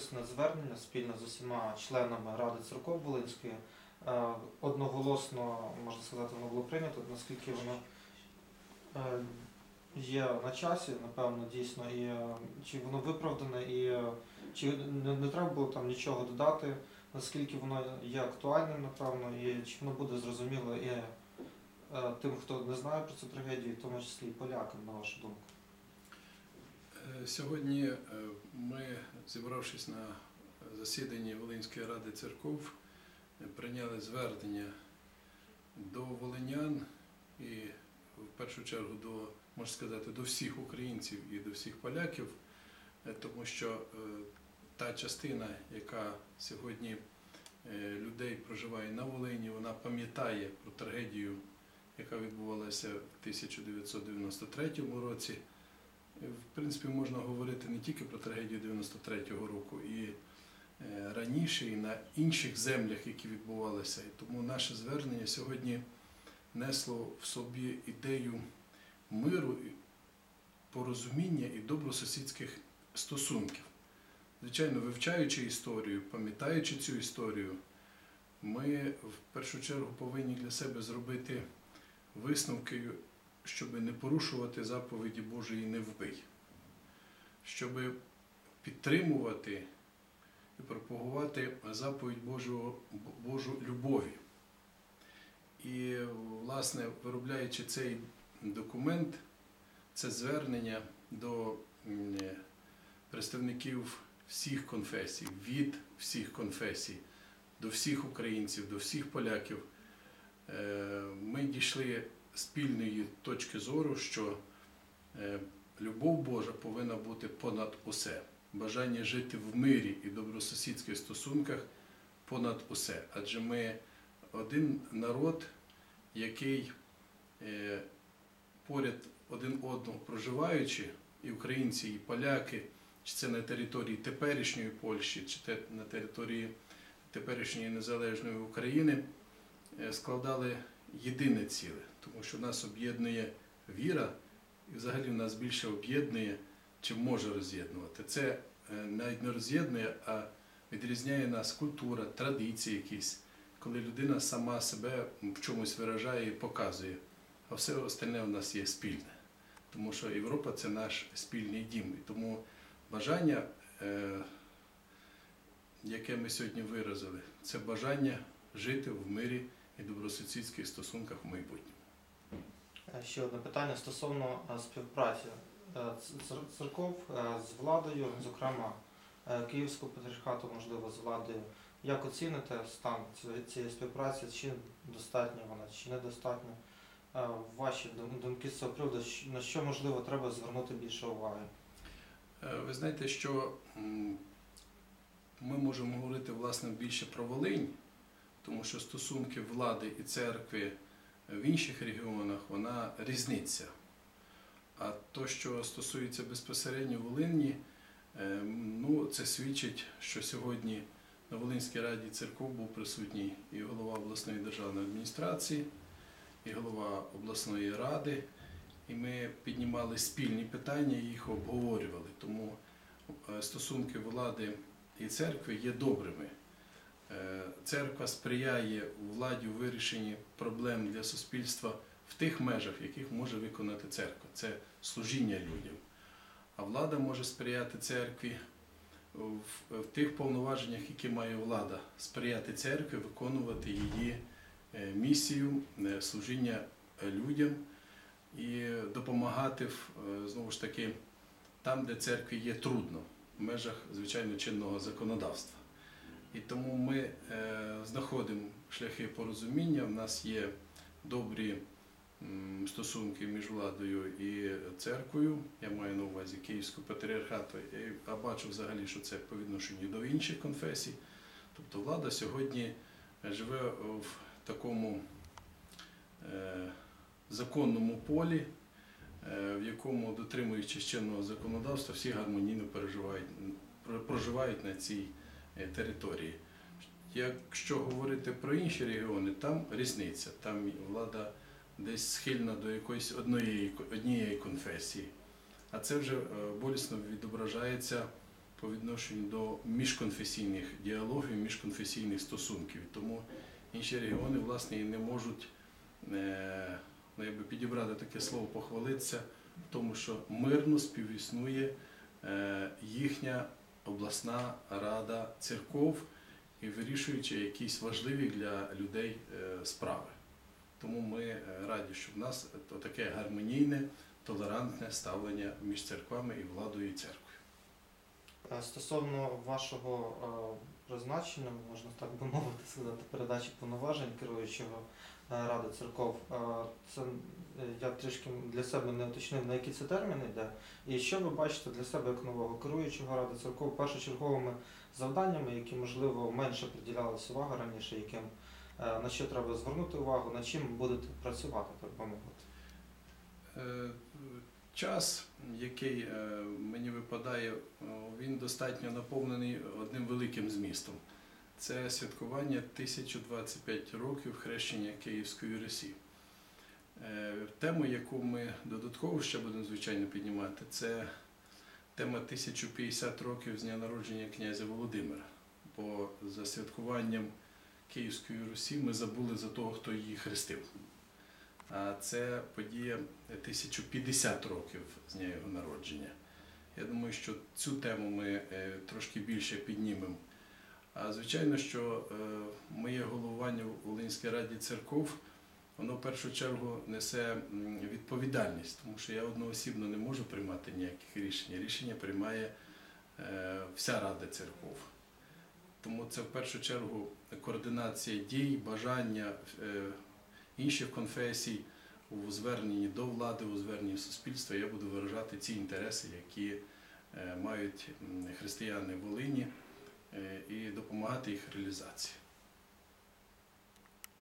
написане звернення спільно з усіма членами Ради церков Волинської. Е, Одноголосно, можна сказати, воно було прийнято, наскільки воно е, є на часі, напевно, дійсно, і е, чи воно виправдане, і чи не, треба було там нічого додати, наскільки воно є актуальним, напевно, і чи воно буде зрозуміло і тим, хто не знає про цю трагедію, в тому числі і полякам, на вашу думку. Сьогодні е, ми, зібравшись на засіданні Волинської ради церков, прийняли звернення до волинян і в першу чергу до, можна сказати, до всіх українців і до всіх поляків, е, тому що е, та частина, яка сьогодні людей проживає на Волині, вона пам'ятає про трагедію, яка відбувалася в 1993 році. В принципі, можна говорити не тільки про трагедію 93-го року, і е, раніше, і на інших землях, які відбувалися. І тому наше звернення сьогодні несло в собі ідею миру, порозуміння і добросусідських стосунків. Звичайно, вивчаючи історію, пам'ятаючи цю історію, ми в першу чергу повинні для себе зробити висновки щоб не порушувати заповіді Божої не вбий, щоб підтримувати і пропагувати заповідь Божого, Божу любові. І, власне, виробляючи цей документ, це звернення до представників всіх конфесій, від всіх конфесій, до всіх українців, до всіх поляків, е, ми дійшли спільної точки зору, що е, любов Божа повинна бути понад усе. Бажання жити в мирі і добросусідських стосунках понад усе. Адже ми один народ, який е, поряд один одного проживаючи, і українці, і поляки, чи це на території теперішньої Польщі, чи на території теперішньої незалежної України, е, складали єдине ціле, тому що нас об'єднує віра, і взагалі нас більше об'єднує, чим може роз'єднувати. Це е, навіть не роз'єднує, а відрізняє нас культура, традиції якісь, коли людина сама себе в чомусь виражає і показує, а все остальне у нас є спільне. Тому що Європа це наш спільний дім. І тому бажання, е, яке ми сьогодні виразили, це бажання жити в мирі і добросусідських стосунках в майбутньому. Е, Ще одне питання стосовно е, співпраці е, церков з владою, зокрема Київського патріархату, можливо, з владою. Як оціните стан цієї- співпраці? Чи достатньо вона, чи недостатньо? Ваші думки з цього приводу, на що можливо треба звернути більше уваги? Ви знаєте, що ми можемо говорити власне більше про Волинь, тому що стосунки влади і церкви в інших регіонах вона різниця. А то, що стосується безпосередньо Волині, е, ну, це свідчить, що сьогодні на Волинській раді церков був присутній і голова обласної державної адміністрації, і голова обласної ради. І ми піднімали спільні питання і їх обговорювали. Тому е, стосунки влади і церкви є добрими. Е, Церква сприяє владі у вирішенні проблем для суспільства в тих межах, яких може виконати церква. Це служіння людям. А влада може сприяти церкві в, тих повноваженнях, які має влада, сприяти церкві, виконувати її е, місію е, служіння людям і допомагати знову ж таки там, де церкві є трудно, в межах звичайно чинного законодавства. І тому ми е, знаходимо шляхи порозуміння. У нас є добрі стосунки між владою і церквою. Я маю на увазі Київську патріархату, а бачу взагалі, що це по відношенню до інших конфесій. Тобто влада сьогодні живе в такому е, законному полі, е, в якому, дотримуючись чинного законодавства, всі гармонійно переживають, проживають на цій е, території. Якщо говорити про інші регіони, там різниця. Там влада десь схильна до якоїсь однієї, однієї конфесії. А це вже е, болісно відображається по відношенню до міжконфесійних діалогів, міжконфесійних стосунків. Тому інші регіони власне і не можуть е, ну, якби підібрати таке слово похвалитися тому, що мирно співіснує е, їхня обласна рада церков і вирішуючи якісь важливі для людей е, справи. Тому ми е, раді, що в нас таке гармонійне, толерантне ставлення між церквами і владою і церквою. Е, Стосовно вашого е, призначення, можна так би мовити сказати, передачі повноважень керуючого е, Ради церков, це е, я трішки для себе не уточнив, на які це терміни йде. І що ви бачите для себе як нового керуючого Ради церков першочерговими завданнями, які, можливо, менше приділялася увага раніше, яким е, на що треба звернути увагу, над чим будете працювати, так би мовити. Час, який е, мені випадає, він достатньо наповнений одним великим змістом. Це святкування 1025 років хрещення Київської Русі. Е, Тему, яку ми додатково ще будемо звичайно піднімати, це тема 1050 років з дня народження князя Володимира. Бо за святкуванням Київської Русі ми забули за того, хто її хрестив. Це подія 1050 років з дня його народження. Я думаю, що цю тему ми е, трошки більше піднімемо. А звичайно, що е, моє головування в Волинській раді церков, воно в першу чергу несе відповідальність, тому що я одноосібно не можу приймати ніяких рішень. Рішення приймає е, вся рада церков. Тому це в першу чергу координація дій, бажання інших конфесій у зверненні до влади, у зверненні суспільства. Я буду виражати ці інтереси, які е, мають християни Волині, е, і допомагати їх реалізації.